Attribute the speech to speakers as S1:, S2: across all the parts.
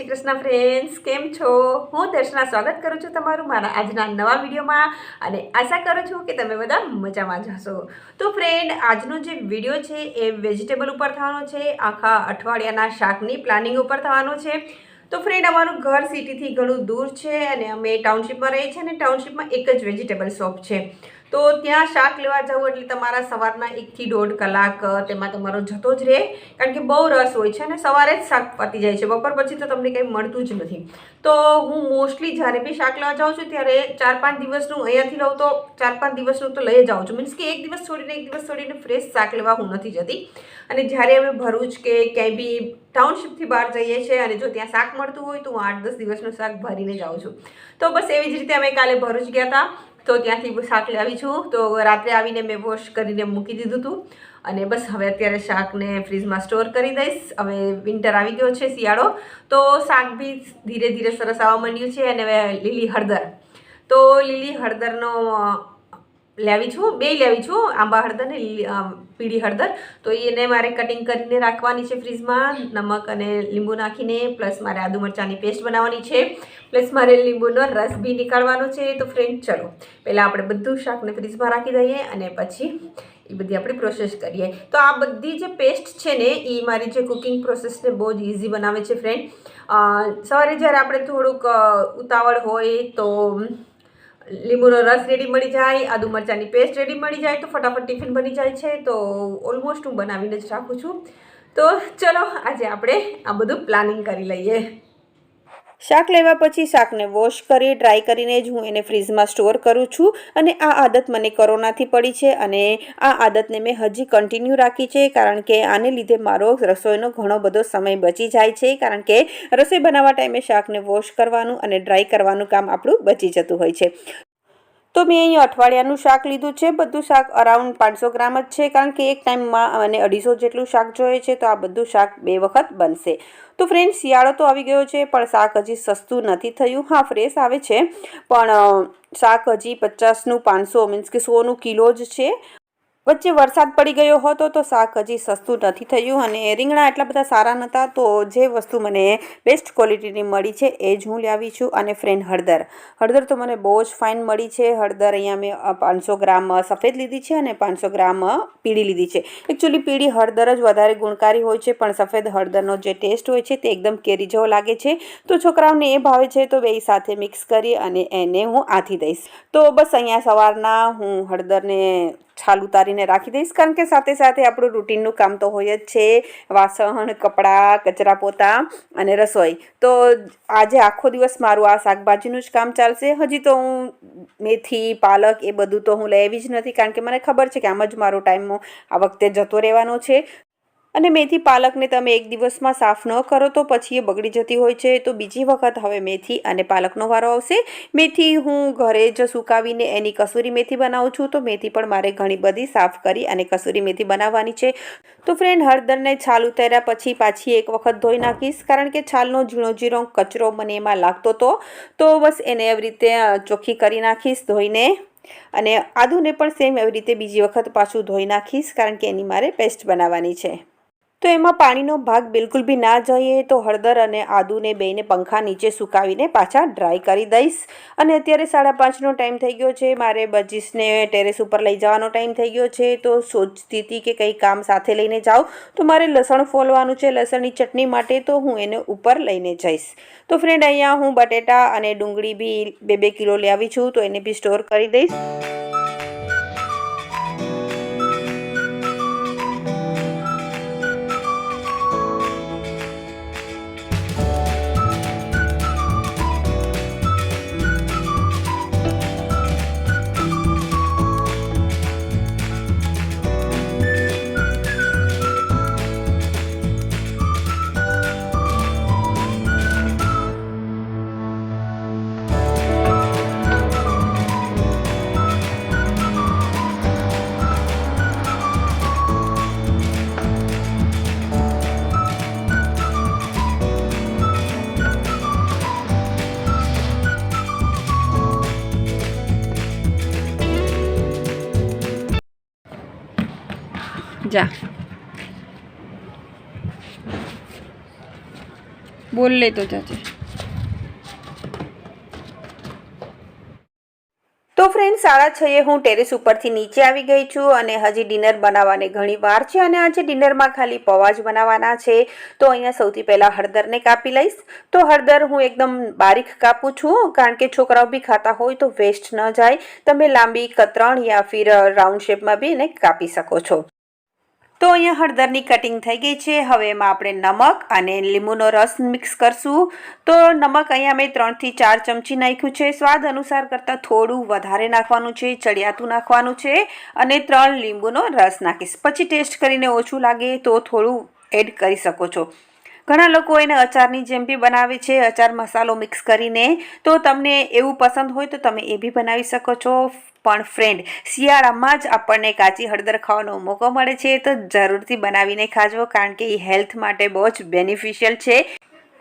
S1: Shri Krishna friends કેમ છો? હું દર્શના સ્વાગત કરું છું તમારું મારા આજના નવા વિડીયોમાં અને આશા કરું છું કે તમે બધા મજામાં જ હશો. તો ફ્રેન્ડ આજનો જે વીડિયો છે એ વેજીટેબલ ઉપર થવાનો છે, આખા અઠવાડિયાના શાકની પ્લાનિંગ ઉપર થવાનો છે. તો ફ્રેન્ડ અમારું ઘર સિટીથી ઘણું દૂર છે અને અમે ટાઉનશીપમાં રહીએ છીએ અને ટાઉનશીપમાં એક જ વેજીટેબલ શોપ છે. તો ત્યાં શાક લેવા જવું એટલે તમારા સવારના એકથી દોઢ કલાક તેમાં તમારો જતો જ રહે. કારણ કે બહુ રસ હોય છે અને સવારે જ શાક પતી જાય છે. બપોર પછી તો તમને કંઈ મળતું જ નથી. તો હું મોસ્ટલી જ્યારે બી શાક લેવા જાઉં છું ત્યારે ચાર પાંચ દિવસનું અહીંયાથી લઉં તો ચાર પાંચ દિવસનું તો લઈ જાઉં છું. મીન્સ કે એક દિવસ છોડીને, એક દિવસ છોડીને ફ્રેશ શાક લેવા હું નથી જતી. અને જ્યારે અમે ભરૂચ કે ક્યાંય બી ટાઉનશીપથી બહાર જઈએ છીએ અને જો ત્યાં શાક મળતું હોય તો હું આઠ દસ દિવસનું શાક ભરીને જાઉં છું. તો બસ એવી જ રીતે અમે કાલે ભરૂચ ગયા હતા. તો ત્યાંથી શાક લાવી છું. તો રાત્રે આવીને મેં વોશ કરીને મૂકી દીધું હતું અને બસ હવે અત્યારે શાકને ફ્રીજમાં સ્ટોર કરી દઈશ. હવે વિન્ટર આવી ગયો છે શિયાળો. તો શાક બી ધીરે ધીરે સરસ આવવા માંડ્યું છે. અને લીલી હળદર. તો લીલી હળદરનો લેવી છું, બે લેવી છું, આંબા હળદર ને પીળી હળદર. તો એને મારે કટિંગ કરીને રાખવાની છે ફ્રીજમાં. નમક અને લીંબુ નાખીને પ્લસ મારે આદુ મરચાંની પેસ્ટ બનાવવાની છે. પ્લસ મારે લીંબુનો રસ બી નીકાળવાનો છે. તો ફ્રેન્ડ ચલો, પહેલાં આપણે બધું શાકને ફ્રીજમાં રાખી દઈએ અને પછી એ બધી આપણે પ્રોસેસ કરીએ. તો આ બધી જે પેસ્ટ છે ને એ મારી જે કુકિંગ પ્રોસેસને બહુ જ ઇઝી બનાવે છે ફ્રેન્ડ સવારે જ્યારે આપણે થોડુંક ઉતાવળ હોય તો લીંબુનો રસ રેડી મળી જાય, આદુ મરચાંની પેસ્ટ રેડી મળી જાય, તો ફટાફટ ટિફિન બની જાય છે. તો ઓલમોસ્ટ હું બનાવીને જ રાખું છું. તો ચલો, આજે આપણે આ બધું પ્લાનિંગ કરી લઈએ. શાક લેવા પછી શાકને વોશ કરી ડ્રાય કરીને જ હું એને ફ્રીઝમાં સ્ટોર કરું છું અને આ આદત મને કોરોનાથી પડી છે અને આ આદતને મેં હજી કન્ટિન્યુ રાખી છે કારણ કે આને લીધે મારો રસોઈનો ઘણો બધો સમય બચી જાય છે કારણ કે રસોઈ બનાવવા ટાઈમે શાકને વોશ કરવાનું અને ડ્રાય કરવાનું કામ આપણું બચી જતું હોય છે. તો મેં અહીં અઠવાડિયાનું શાક લીધું છે. બધું શાક અરાઉન્ડ પાંચસો ગ્રામ જ છે. કારણ કે એક ટાઈમમાં મને અઢીસો જેટલું શાક જોઈએ છે, તો આ બધું શાક બે વખત બનશે. તો ફ્રેન્ડ શિયાળો તો આવી ગયો છે, પણ શાક હજી સસ્તું નથી થયું. હા ફ્રેશ આવે છે, પણ શાક હજી પચાસનું, પાંચસો મીન્સ કે સોનું કિલો જ છે. વચ્ચે વરસાદ પડી ગયો હતો તો શાક હજી સસ્તું નથી થયું અને રીંગણા એટલા બધા સારા નહોતા, તો જે વસ્તુ મને બેસ્ટ ક્વોલિટીની મળી છે એ જ હું લાવી છું અને ફ્રેન્ડ હળદર. હળદર તો મને બહુ જ ફાઇન મળી છે. હળદર અહીંયા મેં પાંચસો ગ્રામ સફેદ લીધી છે અને પાંચસો ગ્રામ પીળી લીધી છે. એકચ્યુઅલી પીળી હળદર જ વધારે ગુણકારી હોય છે, પણ સફેદ હળદરનો જે ટેસ્ટ હોય છે તે એકદમ કેરી જેવો લાગે છે. તો છોકરાઓને એ ભાવે છે તો બે સાથે મિક્સ કરી અને એને હું આથી દઈશ. તો બસ અહીંયા સવારના હું હળદરને છાલ ઉતારીને રાખી દઈશ, કારણ કે સાથે સાથે આપણું રૂટીનનું કામ તો હોય જ છે. વાસણ, કપડાં, કચરા પોતા અને રસોઈ. તો આજે આખો દિવસ મારું આ શાકભાજીનું જ કામ ચાલશે. હજી તો હું મેથી, પાલક એ બધું તો હું લેવી જ નથી, કારણ કે મને ખબર છે કે આમ જ મારો ટાઈમ આ વખતે જતો રહેવાનો છે. અને મેથી પાલકને તમે એક દિવસમાં સાફ ન કરો તો પછી એ બગડી જતી હોય છે. તો બીજી વખત હવે મેથી અને પાલકનો વારો આવશે. મેથી હું ઘરે જ સુકાવીને એની કસૂરી મેથી બનાવું છું. તો મેથી પણ મારે ઘણી બધી સાફ કરી અને કસૂરી મેથી બનાવવાની છે. તો ફ્રેન્ડ હળદરને છાલ ઉતાર્યા પછી પાછી એક વખત ધોઈ નાખીશ. કારણ કે છાલનો ઝીણો ઝીણો કચરો મને એમાં લાગતો હતો તો બસ એને એવી રીતે ચોખ્ખી કરી નાખીશ ધોઈને. અને આદુને પણ સેમ એવી રીતે બીજી વખત પાછું ધોઈ નાખીશ. કારણ કે એની મારે પેસ્ટ બનાવવાની છે. તો એમાં પાણીનો ભાગ બિલકુલ બી ના જઈએ તો હળદર અને આદુને બેને પંખા નીચે સુકાવીને પાછા ડ્રાય કરી દઈશ. અને અત્યારે સાડા પાંચનો ટાઈમ થઈ ગયો છે. મારે બજીસને ટેરેસ ઉપર લઈ જવાનો ટાઈમ થઈ ગયો છે. તો સોચતી હતી કે કંઈ કામ સાથે લઈને જાઉં. તો મારે લસણ ફોલવાનું છે લસણની ચટણી માટે. તો હું એને ઉપર લઈને જઈશ. તો ફ્રેન્ડ અહીંયા હું બટેટા અને ડુંગળી બી બે બે કિલો લાવી છું. તો એને બી સ્ટોર કરી દઈશ. જા. બોલ લે તો ચાચે તો ફ્રેન્ડ સાડા છએ હું ટેરેસ ઉપરથી નીચે આવી ગઈ છું અને હજી ડિનર બનાવવાને ઘણી વાર છે અને આજે ડિનરમાં ખાલી પૌવા બનાવવાના છે. તો અહીંયા સૌથી પહેલાં હળદરને કાપી લઈશ. તો હળદર હું એકદમ બારીક કાપું છું, કારણ કે છોકરાઓ બી ખાતા હોય તો વેસ્ટ ન જાય. તમે લાંબી કતરણ યા ફિર રાઉન્ડ શેપમાં બી એને કાપી શકો છો. તો અહીંયા હળદરની કટિંગ થઈ ગઈ છે. હવે એમાં આપણે નમક અને લીંબુનો રસ મિક્સ કરશું. તો નમક અહીંયા મેં ત્રણથી ચાર ચમચી નાખ્યું છે. સ્વાદ અનુસાર કરતાં થોડું વધારે નાખવાનું છે, ચડિયાતું નાખવાનું છે અને ત્રણ લીંબુનો રસ નાખીશ. પછી ટેસ્ટ કરીને ઓછું લાગે તો થોડું એડ કરી શકો છો. ઘણા લોકો એને અચારની જેમ બી બનાવે છે, અચાર મસાલો મિક્સ કરીને. તો તમને એવું પસંદ હોય તો તમે એ બી બનાવી શકો છો. પણ ફ્રેન્ડ શિયાળામાં જ આપણને કાચી હળદર ખાવાનો મોકો મળે છે. તો જરૂરથી બનાવીને ખાજો, કારણ કે એ હેલ્થ માટે બહુ જ બેનિફિશિયલ છે.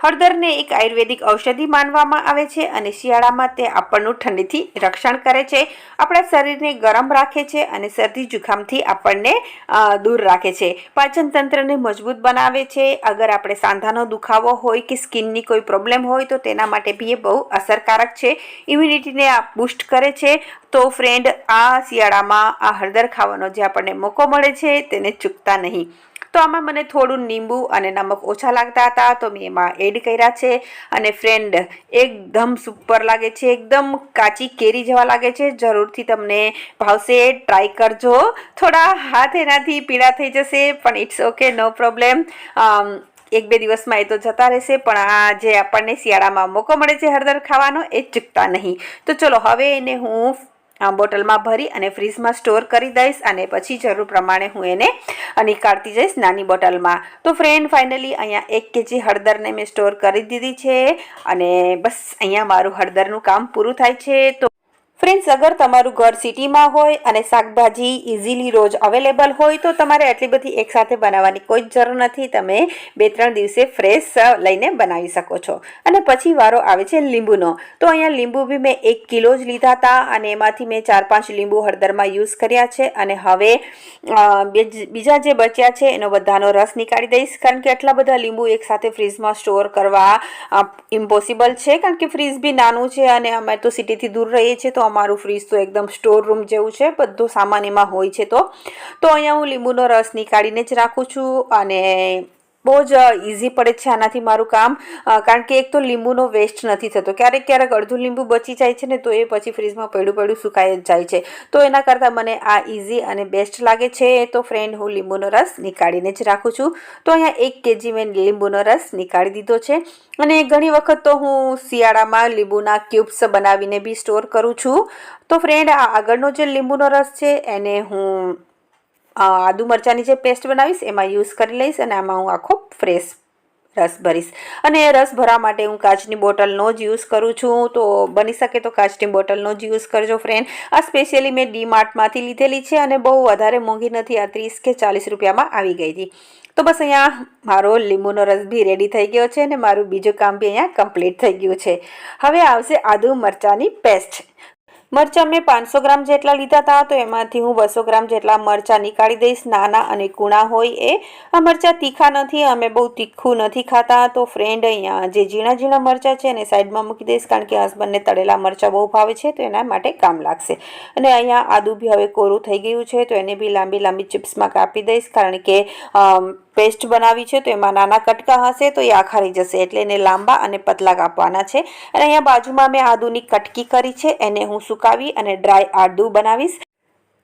S1: હળદરને એક આયુર્વેદિક ઔષધિ માનવામાં આવે છે અને શિયાળામાં તે આપણનું ઠંડીથી રક્ષણ કરે છે. આપણા શરીરને ગરમ રાખે છે અને શરદી જુખામથી આપણને દૂર રાખે છે. પાચનતંત્રને મજબૂત બનાવે છે. અગર આપણે સાંધાનો દુખાવો હોય કે સ્કિનની કોઈ પ્રોબ્લેમ હોય તો તેના માટે બી એ બહુ અસરકારક છે. ઇમ્યુનિટીને બૂસ્ટ કરે છે. તો ફ્રેન્ડ આ શિયાળામાં આ હળદર ખાવાનો જે આપણને મોકો મળે છે તેને ચૂકતા નહીં. તો આમાં મને થોડું લીંબુ અને નમક ઓછા લાગતા હતા, તો મેં એમાં એડ કર્યા છે. અને ફ્રેન્ડ એકદમ સુપર લાગે છે, એકદમ કાચી કેરી જેવા લાગે છે. જરૂરથી તમને ભાવશે ટ્રાય કરજો. થોડા હાથ એનાથી પીળા થઈ જશે, પણ ઇટ્સ ઓકે નો પ્રોબ્લેમ એક બે દિવસમાં એ તો જતા રહેશે, પણ આ જે આપણને શિયાળામાં મોકો મળે છે હળદર ખાવાનો, એ ચૂકતા નહીં. તો ચલો, હવે એને હું આ બોટલમાં ભરી અને ફ્રીજમાં સ્ટોર કરી દઈશ અને પછી જરૂર પ્રમાણે હું એને નીકાળતી જઈશ નાની બોટલમાં. તો ફ્રેન્ડ ફાઇનલી અહીંયા એક કેજી હળદરને મેં સ્ટોર કરી દીધી છે અને બસ અહીંયા મારું હળદરનું કામ પૂરું થાય છે. તો ફ્રેન્ડ્સ અગર તમારું ઘર સિટીમાં હોય અને શાકભાજી ઇઝીલી રોજ અવેલેબલ હોય, તો તમારે આટલી બધી એકસાથે બનાવવાની કોઈ જ જરૂર નથી. તમે બે ત્રણ દિવસે ફ્રેશ લઈને બનાવી શકો છો. અને પછી વારો આવે છે લીંબુનો. તો અહીંયા લીંબુ બી મેં એક કિલો જ લીધા હતા અને એમાંથી મેં ચાર પાંચ લીંબુ હળદરમાં યુઝ કર્યા છે. અને હવે બીજા જે બચ્યા છે, એનો બધાનો રસ નીકાળી દઈશ. કારણ કે આટલા બધા લીંબુ એકસાથે ફ્રીજમાં સ્ટોર કરવા ઇમ્પોસિબલ છે. કારણ કે ફ્રીજ બી નાનું છે અને અમે તો સિટીથી દૂર રહીએ છીએ, તો અમારું ફ્રીજ તો એકદમ સ્ટોર રૂમ જેવું છે, બધું સામાન એમાં હોય છે તો. તો અહીંયા હું લીંબુનો રસ નીકાળીને જ રાખું છું અને બહુ જ ઇઝી પડે છે આનાથી મારું કામ. કારણ કે એક તો લીંબુનો વેસ્ટ નથી થતો. ક્યારેક ક્યારેક અડધું લીંબુ બચી જાય છે ને, તો એ પછી ફ્રીજમાં પડ્યું પડ્યું સુકાઈ જ જાય છે. તો એના કરતાં મને આ ઇઝી અને બેસ્ટ લાગે છે. તો ફ્રેન્ડ હું લીંબુનો રસ નીકાળીને જ રાખું છું. તો અહીંયા એક કેજી મેં લીંબુનો રસ નીકાળી દીધો છે. અને ઘણી વખત તો હું શિયાળામાં લીંબુના ક્યુબ્સ બનાવીને બી સ્ટોર કરું છું. તો ફ્રેન્ડ આ આગળનો જે લીંબુનો રસ છે, એને હું આદુ મરચાંની જે પેસ્ટ બનાવીશ, એમાં યુઝ કરી લઈશ અને આમાં હું આખો ફ્રેશ રસ ભરીશ. અને એ રસ ભરવા માટે હું કાચની બોટલનો જ યુઝ કરું છું. તો બની શકે તો કાચની બોટલનો જ યુઝ કરજો ફ્રેન્ડ. આ સ્પેશિયલી મેં ડી માર્ટમાંથી લીધેલી છે અને બહુ વધારે મોંઘી નથી, આ ત્રીસ કે ચાલીસ રૂપિયામાં આવી ગઈ હતી. તો બસ અહીંયા મારો લીંબુનો રસ બી રેડી થઈ ગયો છે અને મારું બીજું કામ બી અહીંયા કમ્પ્લીટ થઈ ગયું છે. હવે આવશે આદુ મરચાંની પેસ્ટ મરચાં મેં પાંચસો ગ્રામ જેટલા લીધા હતા તો એમાંથી હું બસો ગ્રામ જેટલા મરચાં નીકાળી દઈશ. નાના અને કૂણા હોય એ. આ મરચાં તીખા નથી, અમે બહુ તીખું નથી ખાતા, તો ફ્રેન્ડ અહીંયા જે ઝીણા ઝીણા મરચાં છે એને સાઈડમાં મૂકી દઈશ, કારણ કે હસબન્ડને તળેલા મરચાં બહુ ભાવે છે, તો એના માટે કામ લાગશે. અને અહીંયા આદુ બી હવે કોરું થઈ ગયું છે, તો એને બી લાંબી લાંબી ચિપ્સમાં કાપી દઈશ, કારણ કે પેસ્ટ બનાવી છે, તો એમાં નાના કટકા હશે, તો એ આખારી જશે. એટલે એને લાંબા અને પતલા કાપવાના છે. અને અહીંયા બાજુમાં મેં આદુની કટકી કરી છે, એને હું સુકાવી અને ડ્રાય આદુ બનાવીશ.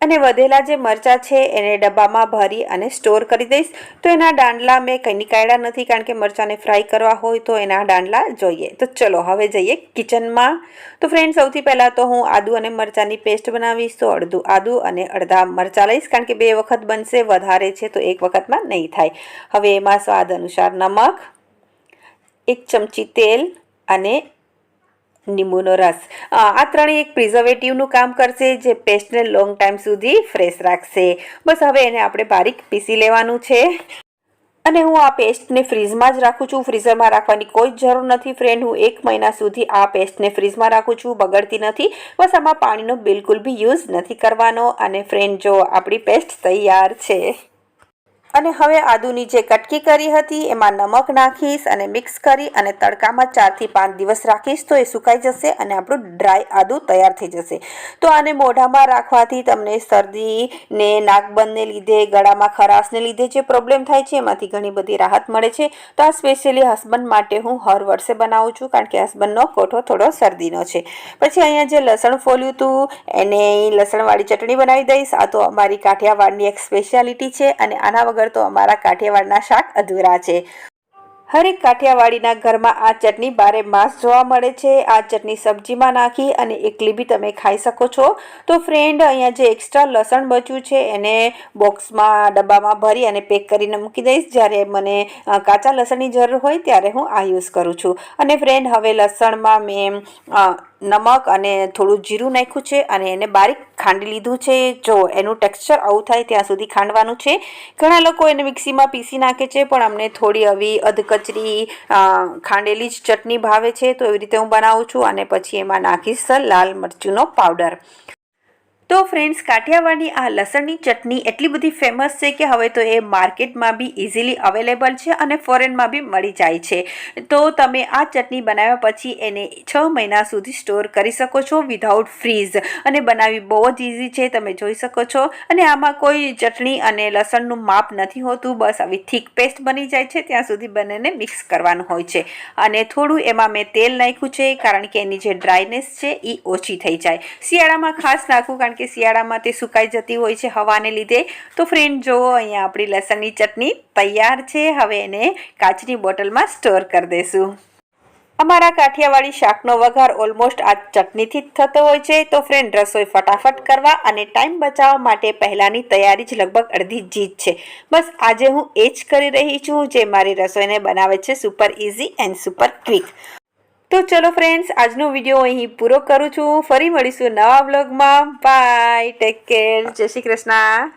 S1: અને વધેલા જે મરચાં છે એને ડબ્બામાં ભરી અને સ્ટોર કરી દઈશ. તો એના દાંડલા મેં કંઈ નીકાળ્યા નથી કારણ કે મરચાંને ફ્રાય કરવા હોય તો એના દાંડલા જોઈએ. તો ચલો હવે જઈએ કિચનમાં. તો ફ્રેન્ડ, સૌથી પહેલાં તો હું આદુ અને મરચાંની પેસ્ટ બનાવીશ. તો અડધું આદુ અને અડધા મરચાં લઈશ કારણ કે બે વખત બનશે, વધારે છે તો એક વખતમાં નહીં થાય. હવે એમાં સ્વાદ અનુસાર નમક, એક ચમચી તેલ અને લીંબુનો રસ. આ ત્રણેય એક પ્રિઝર્વેટિવનું કામ કરશે જે પેસ્ટને લોંગ ટાઈમ સુધી ફ્રેશ રાખશે. બસ હવે એને આપણે બારીક પીસી લેવાનું છે. અને હું આ પેસ્ટને ફ્રીઝમાં જ રાખું છું. ફ્રીઝરમાં રાખવાની કોઈ જ જરૂર નથી ફ્રેન્ડ હું એક મહિના સુધી આ પેસ્ટને ફ્રીઝમાં રાખું છું. બગડતી નથી. બસ આમાં પાણીનો બિલકુલ બી યુઝ નથી કરવાનો. અને ફ્રેન્ડ જો આપણી પેસ્ટ તૈયાર છે. અને હવે આદુની જે કટકી કરી હતી, એમાં નમક નાખીશ અને મિક્સ કરી અને તડકામાં ચારથી પાંચ દિવસ રાખીશ તો એ સુકાઈ જશે અને આપણું ડ્રાય આદુ તૈયાર થઈ જશે. તો આને મોઢામાં રાખવાથી તમને શરદી ને નાકબંધને લીધે, ગળામાં ખરાશને લીધે જે પ્રોબ્લેમ થાય છે, એમાંથી ઘણી બધી રાહત મળે છે. તો આ સ્પેશિયલી હસબન્ડ માટે હું હર વર્ષે બનાવું છું, કારણ કે હસબન્ડનો કોઠો થોડો શરદીનો છે. પછી અહીંયા જે લસણ ફોલ્યું હતું એને લસણવાળી ચટણી બનાવી દઈશ. આ તો અમારી કાઠિયાવાડની એક સ્પેશિયાલિટી છે અને આના વગર તો અમારા કાઠિયાવાડના શાક અધૂરા છે. હરેક કાઠિયાવાડીના ઘરમાં આ ચટણી બારે માસ જોવા મળે છે. આ ચટણી સબ્જીમાં નાખી અને એકલી બી તમે ખાઈ શકો છો. તો ફ્રેન્ડ અહીંયા જે એક્સ્ટ્રા લસણ બચ્યું છે એને બોક્સમાં ડબ્બામાં ભરી અને પેક કરીને મૂકી દઈશ. જ્યારે મને કાચા લસણની જરૂર હોય ત્યારે હું આ યુઝ કરું છું. અને ફ્રેન્ડ હવે લસણમાં મેં નમક અને થોડું જીરું નાખ્યું છે અને એને બારીક ખાંડી લીધું છે. જો એનું ટેક્સચર આવું થાય ત્યાં સુધી ખાંડવાનું છે. ઘણા લોકો એને મિક્સીમાં પીસી નાખે છે, પણ અમને થોડી આવી અધકચરી ખાંડેલી જ ચટણી ભાવે છે. તો એવી રીતે હું બનાવું છું અને પછી એમાં નાખીશ લાલ મરચુંનો પાવડર તો ફ્રેન્ડ્સ કાઠિયાવાડની આ લસણની ચટણી એટલી બધી ફેમસ છે કે હવે તો એ માર્કેટમાં બી ઇઝીલી અવેલેબલ છે અને ફોરેનમાં બી મળી જાય છે. તો તમે આ ચટણી બનાવ્યા પછી એને છ મહિના સુધી સ્ટોર કરી શકો છો વિધાઉટ ફ્રીઝ અને બનાવવી બહુ જ ઇઝી છે, તમે જોઈ શકો છો. અને આમાં કોઈ ચટણી અને લસણનું માપ નથી હોતું, બસ આવી થીક પેસ્ટ બની જાય છે, ત્યાં સુધી બંનેને મિક્સ કરવાનું હોય છે. અને થોડું એમાં મેં તેલ નાખ્યું છે, કારણ કે એની જે ડ્રાયનેસ છે એ ઓછી થઈ જાય. શિયાળામાં ખાસ નાખવું કારણ કે શિયાળામાં તે સુકાઈ જતી હોય છે હવાને લીધે. તો ફ્રેન્ડ જુઓ અહીંયા આપણી લસણની ચટણી તૈયાર છે, હવે એને કાચની બોટલમાં સ્ટોર કરી દઈશું અમારા કાઠિયાવાડી શાકનો વઘાર ઓલમોસ્ટ આ ચટણીથી જ થતો હોય છે. તો ફ્રેન્ડ રસોઈ ફટાફટ કરવા અને ટાઈમ બચાવવા માટે પહેલાંની તૈયારી જ લગભગ અડધી જીત છે. બસ આજે હું એ જ કરી રહી છું, જે મારી રસોઈને બનાવે છે super easy and super quick તો ચલો ફ્રેન્ડ્સ આજનો વીડિયો અહીં પૂરો કરું છું. ફરી મળીશું નવા બ્લોગમાં બાય ટેક કેર જય શ્રી કૃષ્ણ.